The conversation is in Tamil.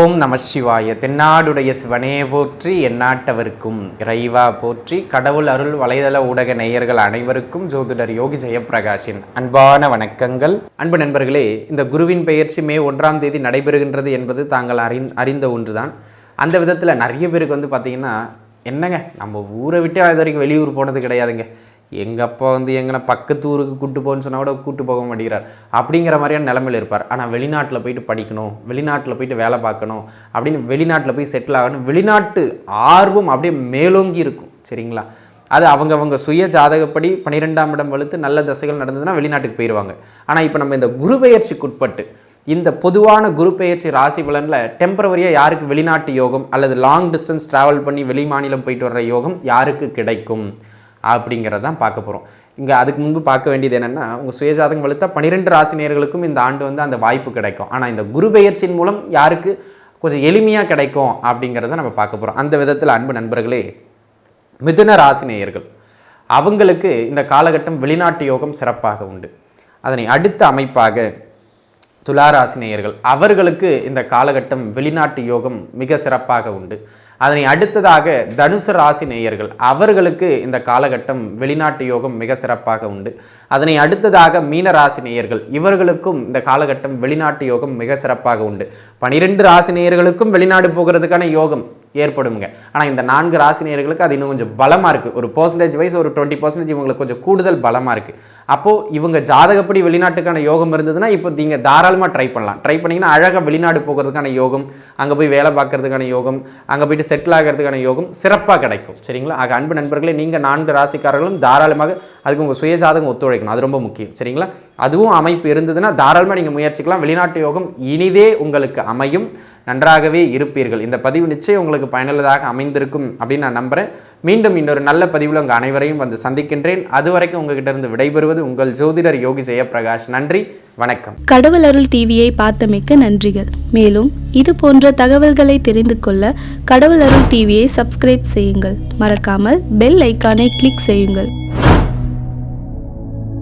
ஓம் நம சிவாய. தென்னாடுடைய சிவனே போற்றி எந்நாட்டவருக்கும் இறைவா போற்றி. கடவுள் அருள் வலைதள ஊடக நேயர்கள் அனைவருக்கும் ஜோதிடர் யோகி ஜெயப்பிரகாஷின் அன்பான வணக்கங்கள். அன்பு நண்பர்களே இந்த குருவின் பெயர்ச்சி மே ஒன்றாம் தேதி நடைபெறுகின்றது என்பது தாங்கள் அறிந் அறிந்த ஒன்றுதான். அந்த விதத்தில் நிறைய பேருக்கு வந்து பார்த்தீங்கன்னா என்னங்க நம்ம ஊரை விட்டு அது வரைக்கும் வெளியூர் போனது கிடையாதுங்க. எங்கள் அப்பா வந்து எங்கன்னா பக்கத்து ஊருக்கு கூட்டு போகணும்னு சொன்னால் கூட கூட்டு போக மாட்டேங்கிறார். அப்படிங்கிற மாதிரியான நிலமையில் இருப்பார். ஆனால் வெளிநாட்டில் போயிட்டு படிக்கணும் வெளிநாட்டில் போயிட்டு வேலை பார்க்கணும் அப்படின்னு வெளிநாட்டில் போய் செட்டில் ஆகணும் வெளிநாட்டு ஆர்வம் அப்படியே மேலோங்கி இருக்கும். சரிங்களா? அது அவங்க அவங்க சுய ஜாதகப்படி பன்னிரெண்டாம் இடம் வலுத்து நல்ல தசைகள் நடந்ததுன்னா வெளிநாட்டுக்கு போயிடுவாங்க ஆனால் இப்போ நம்ம இந்த குரு பெயர்ச்சிக்கு உட்பட்டு இந்த பொதுவான குரு பெயர்ச்சி ராசி பலனில் டெம்பரவரியாக யாருக்கு வெளிநாட்டு யோகம் அல்லது லாங் டிஸ்டன்ஸ் ட்ராவல் பண்ணி வெளி மாநிலம் போயிட்டு வர்ற யோகம் யாருக்கு கிடைக்கும்? அப்படிங்கிறத தான் பார்க்க போகிறோம் இங்கே அதுக்கு முன்பு பார்க்க வேண்டியது என்னென்னா உங்கள் சுயஜாதகம் வலுத்தா பன்னிரெண்டு ராசினியர்களுக்கும் இந்த ஆண்டு வந்து அந்த வாய்ப்பு கிடைக்கும். ஆனால் இந்த குரு பெயர்ச்சியின் மூலம் யாருக்கு கொஞ்சம் எளிமையாக கிடைக்கும் அப்படிங்கிறத நம்ம பார்க்க போகிறோம் அந்த விதத்தில் அன்பு நண்பர்களே மிதுன ராசினேயர்கள். அவங்களுக்கு இந்த காலகட்டம் வெளிநாட்டு யோகம் சிறப்பாக உண்டு. அதனை அடுத்த அமைப்பாக துளாராசினியர்கள். அவர்களுக்கு இந்த காலகட்டம் வெளிநாட்டு யோகம் மிக சிறப்பாக உண்டு. அதனை அடுத்ததாக தனுசு ராசி நேயர்கள் அவர்களுக்கு இந்த காலகட்டம் வெளிநாட்டு யோகம் மிக சிறப்பாக உண்டு. அதனை அடுத்ததாக மீன ராசி நேயர்கள் இவர்களுக்கும் இந்த காலகட்டம் வெளிநாட்டு யோகம் மிக சிறப்பாக உண்டு. பனிரெண்டு ராசி நேயர்களுக்கும் வெளிநாடு போகிறதுக்கான யோகம் ஏற்படுங்க ஆனால் இந்த நான்கு ராசினியர்களுக்கு அது இன்னும் கொஞ்சம் பலமாக இருக்குது ஒரு பர்சன்டேஜ் வைஸ் ஒரு டுவெண்ட்டி பர்சன்டேஜ் இவங்களுக்கு கொஞ்சம் கூடுதல் பலமாக இருக்குது அப்போது இவங்க ஜாதகப்படி வெளிநாட்டுக்கான யோகம் இருந்ததுன்னா இப்போ நீங்கள் தாராளமாக ட்ரை பண்ணலாம். ட்ரை பண்ணிங்கன்னா அழகாக வெளிநாடு போகிறதுக்கான யோகம் அங்கே போய் வேலை பார்க்கறதுக்கான யோகம் அங்கே போயிட்டு செட்டில் ஆகிறதுக்கான யோகம் சிறப்பாக கிடைக்கும். சரிங்களா? ஆக அன்பு நண்பர்களே நீங்கள் நான்கு ராசிக்காரர்களும் தாராளமாக அதுக்கு உங்கள் சுய ஜாதகம் ஒத்துழைக்கணும். அது ரொம்ப முக்கியம். சரிங்களா? அதுவும் அமைப்பு இருந்ததுன்னா தாராளமாக நீங்கள் முயற்சிக்கலாம். வெளிநாட்டு யோகம் இனிதே உங்களுக்கு அமையும். நன்றாகவே இருப்பீர்கள். இந்த பதிவு நிச்சயம் உங்களுக்கு பயனுள்ளதாக அமைந்திருக்கும் அப்படின்னு நான் நம்புகிறேன் மீண்டும் இன்னொரு நல்ல பதிவில் உங்கள் அனைவரையும் வந்து சந்திக்கின்றேன். அதுவரைக்கும் உங்ககிட்ட இருந்து விடைபெறுவது உங்கள் ஜோதிடர் யோகி ஜெயபிரகாஷ் நன்றி வணக்கம். கடவுள் அருள் டிவியை பார்த்தமைக்க நன்றிகள். மேலும் இது போன்ற தகவல்களை தெரிந்து கொள்ள கடவுள் அருள் டிவியை சப்ஸ்கிரைப் செய்யுங்கள். மறக்காமல் பெல் ஐக்கானை கிளிக் செய்யுங்கள்.